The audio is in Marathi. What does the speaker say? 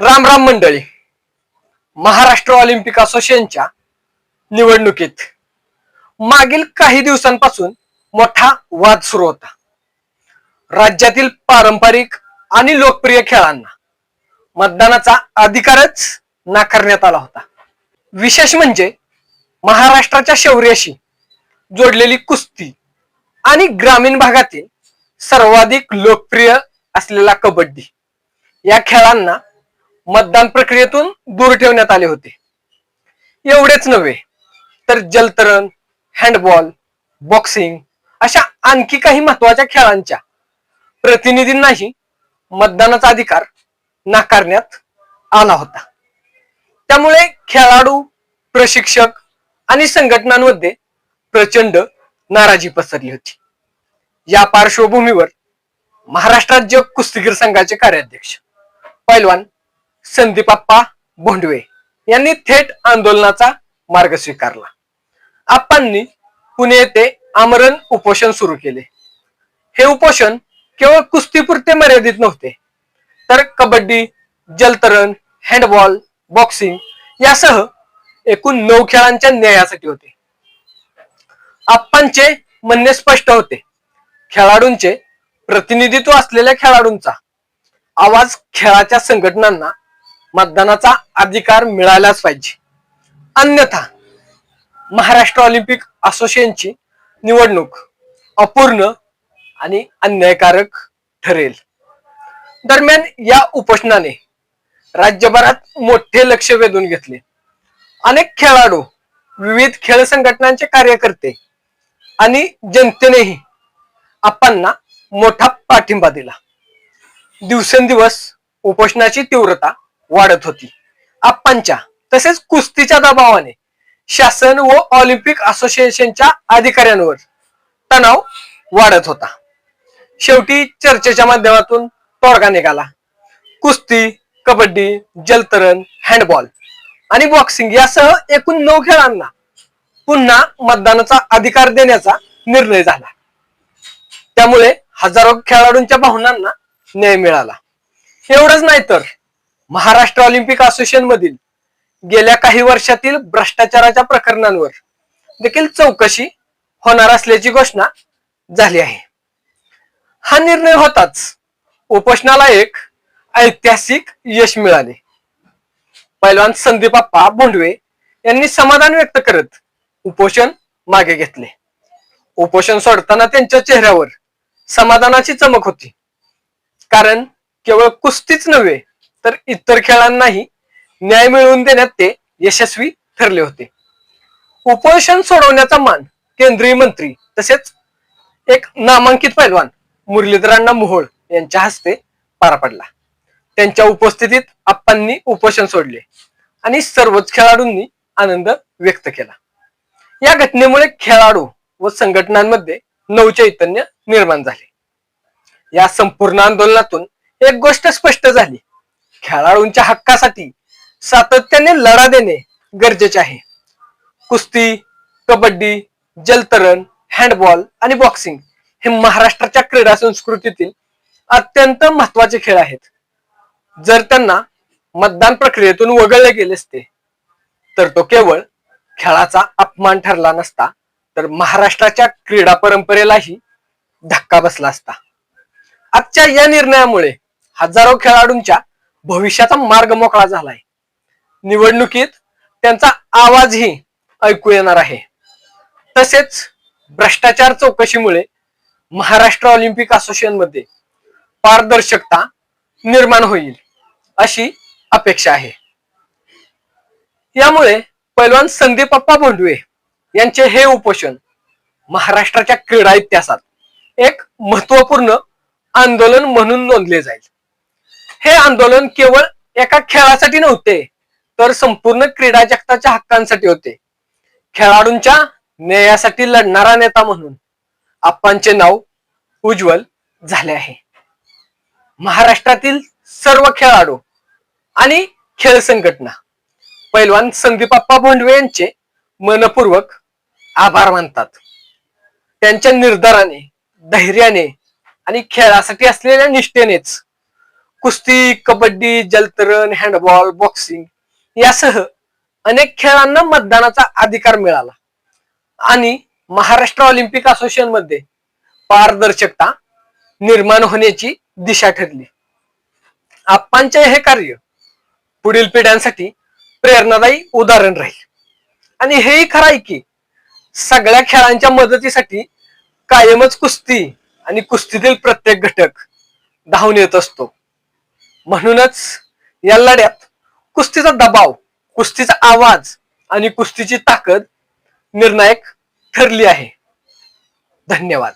राम राम मंडळी. महाराष्ट्र ऑलिम्पिक असोसिएशनच्या निवडणुकीत मागील काही दिवसांपासून मोठा वाद सुरू होता. राज्यातील पारंपरिक आणि लोकप्रिय खेळांना मतदानाचा अधिकारच नाकारण्यात आला होता. विशेष म्हणजे महाराष्ट्राच्या शौर्याशी जोडलेली कुस्ती आणि ग्रामीण भागातील सर्वाधिक लोकप्रिय असलेला कबड्डी या खेळांना मतदान प्रक्रियेतून दूर ठेवण्यात आले होते. एवढेच नव्हे तर जलतरण हँडबॉल बॉक्सिंग अशा आणखी काही महत्त्वाच्या खेळांच्या प्रतिनिधींनाही मतदानाचा अधिकार नाकारण्यात आला होता. त्यामुळे खेळाडू प्रशिक्षक आणि संघटनांमध्ये प्रचंड नाराजी पसरली होती. या पार्श्वभूमीवर महाराष्ट्र राज्य कुस्तीगीर संघाचे कार्याध्यक्ष पैलवान संदीपाप्पा भोंडवे यांनी थेट आंदोलनाचा मार्ग स्वीकारला. आप्पांनी पुणे येथे आमरण उपोषण सुरू केले. हे उपोषण केवळ कुस्तीपुरते मर्यादित नव्हते तर कबड्डी जलतरण हँडबॉल बॉक्सिंग यासह एकूण नऊ खेळांच्या न्यायासाठी होते. आप्पांचे म्हणणे स्पष्ट होते. खेळाडूंचे प्रतिनिधित्व असलेल्या खेळाडूंचा आवाज खेळाच्या संघटनांना मतदानाचा अधिकार मिळालाच पाहिजे. अन्यथा महाराष्ट्र ऑलिम्पिक असोसिएशनची निवडणूक अपूर्ण आणि अन्यायकारक ठरेल. दरम्यान या उपोषणाने राज्यभरात मोठे लक्ष वेधून घेतले. अनेक खेळाडू विविध खेळ संघटनांचे कार्यकर्ते आणि जनतेनेही आपांना मोठा पाठिंबा दिला. दिवसेंदिवस उपोषणाची तीव्रता वाढत होती. आप्पांच्या तसेच कुस्तीच्या दबावाने शासन व ऑलिम्पिक असोसिएशनच्या अधिकाऱ्यांवर तणाव वाढत होता. शेवटी चर्चेच्या माध्यमातून तोडगा निघाला. कुस्ती कबड्डी जलतरण हँडबॉल आणि बॉक्सिंग यासह एकूण नऊ खेळांना पुन्हा मतदानाचा अधिकार देण्याचा निर्णय झाला. त्यामुळे हजारो खेळाडूंच्या भावनांना न्याय मिळाला. एवढंच नाही तर महाराष्ट्र ऑलिम्पिक असोसिएशन मधील गेल्या काही वर्षातील भ्रष्टाचाराच्या प्रकरणांवर देखील चौकशी होणार असल्याची घोषणा झाली आहे. हा निर्णय होताच उपोषणाला एक ऐतिहासिक यश मिळाले. पैलवान संदीपाप्पा भोंडवे यांनी समाधान व्यक्त करत उपोषण मागे घेतले. उपोषण सोडताना त्यांच्या चेहऱ्यावर समाधानाची चमक होती. कारण केवळ कुस्तीच नव्हे तर इतर खेळांनाही न्याय मिळवून देण्यात ते यशस्वी ठरले होते. उपोषण सोडवण्याचा मान केंद्रीय मंत्री तसेच एक नामांकित पैलवान मुरलीधरांना मोहोळ यांच्या हस्ते पार पडला. त्यांच्या उपस्थितीत आप्पांनी उपोषण सोडले आणि सर्वच खेळाडूंनी आनंद व्यक्त केला. या घटनेमुळे खेळाडू व संघटनांमध्ये नवचैतन्य निर्माण झाले. या संपूर्ण आंदोलनातून एक गोष्ट स्पष्ट झाली. खेळाडूंच्या हक्कासाठी सातत्याने लढा देणे गरजेचे आहे. कुस्ती कबड्डी जलतरण हँडबॉल आणि बॉक्सिंग हे महाराष्ट्राच्या क्रीडा संस्कृतीतील अत्यंत महत्त्वाचे खेळ आहेत. जर त्यांना मतदान प्रक्रियेतून वगळले गेले असते तर तो केवळ खेळाचा अपमान ठरला नसता तर महाराष्ट्राच्या क्रीडा परंपरेलाही धक्का बसला असता. आजच्या या निर्णयामुळे हजारो खेळाडूंच्या भविष्याचा मार्ग मोकळा झालाय. निवडणुकीत त्यांचा आवाजही ऐकू येणार आहे. तसेच भ्रष्टाचार चौकशीमुळे महाराष्ट्र ऑलिम्पिक असोसिएशनमध्ये पारदर्शकता निर्माण होईल अशी अपेक्षा आहे. यामुळे पैलवान संदीपप्पा भोंडवे यांचे हे उपोषण महाराष्ट्राच्या क्रीडा इतिहासात एक महत्त्वपूर्ण आंदोलन म्हणून नोंदले जाईल. हे आंदोलन केवळ एका खेळासाठी नव्हते तर संपूर्ण क्रीडा जगताच्या हक्कांसाठी होते. खेळाडूंच्या न्यायासाठी लढणारा नेता म्हणून आप्पांचे नाव उज्ज्वल झाले आहे. महाराष्ट्रातील सर्व खेळाडू आणि खेळ संघटना पैलवान संदीपाप्पा भोंडवे यांचे मनपूर्वक आभार मानतात. त्यांच्या निर्धाराने धैर्याने आणि खेळासाठी असलेल्या निष्ठेनेच कुस्ती कबड्डी जलतरण हँडबॉल बॉक्सिंग यासह अनेक खेळांना मतदानाचा अधिकार मिळाला. आणि महाराष्ट्र ऑलिम्पिक असोसिएशनमध्ये पारदर्शकता निर्माण होण्याची दिशा ठरली. आप्पांचे हे कार्य पुढील पिढ्यांसाठी प्रेरणादायी उदाहरण राहील. आणि हेही खरं आहे की सगळ्या खेळांच्या मदतीसाठी कायमच कुस्ती आणि कुस्तीतील प्रत्येक घटक धावून येत असतो. म्हणूनच या लढ्यात कुस्तीचा दबाव कुस्तीचा आवाज आणि कुस्तीची ताकद निर्णायक ठरली आहे. धन्यवाद.